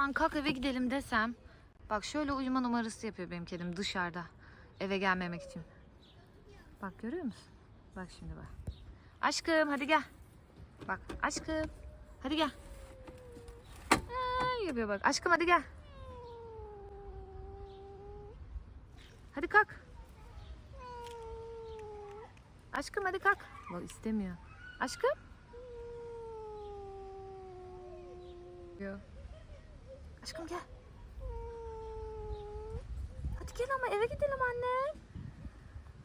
zaman kalk eve gidelim desem. Bak şöyle uyuma numarası yapıyor benim kedim dışarıda. Eve gelmemek için. Bak görüyor musun? Bak şimdi bak. Aşkım hadi gel. Bak aşkım. Hadi gel. Ay, yapıyor bak. Aşkım hadi gel. Hadi kalk. Aşkım hadi kalk. Bak istemiyor. Aşkım. Diyor. Aşkım gel. Hadi gel ama eve gidelim anne.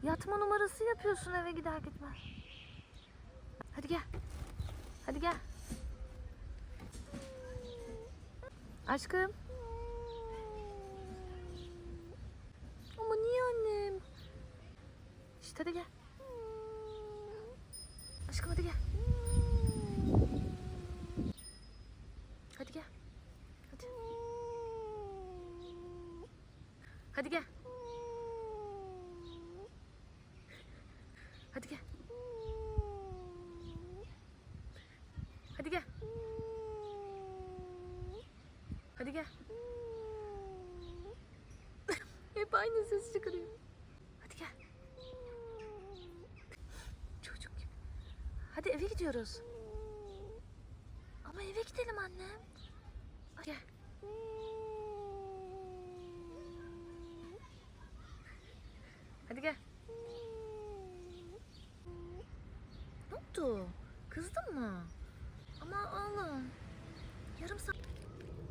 Yatma numarası yapıyorsun eve gider gitmez. Hadi gel. Hadi gel. Aşkım. Ama niye annem? İşte hadi gel. Aşkım hadi gel. Hadi gel. Hadi. Hadi gel. Hadi gel. Hadi gel. Hadi gel. Hep aynı ses çıkarıyor. Hadi gel. Çocuk gibi. Hadi eve gidiyoruz. Ama eve gidelim annem. Hadi gel. Hadi gel. Ne oldu? Kızdın mı? Ama oğlum. Yarım saat.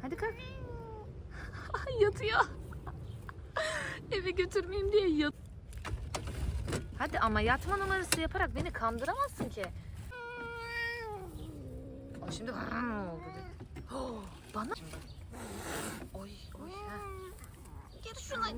Hadi kalk. Yatıyor. Eve götürmeyeyim diye yat. Hadi ama yatma numarası yaparak beni kandıramazsın ki. O şimdi oldu dedi. Oh, bana. Oy oy ha. Gir şuna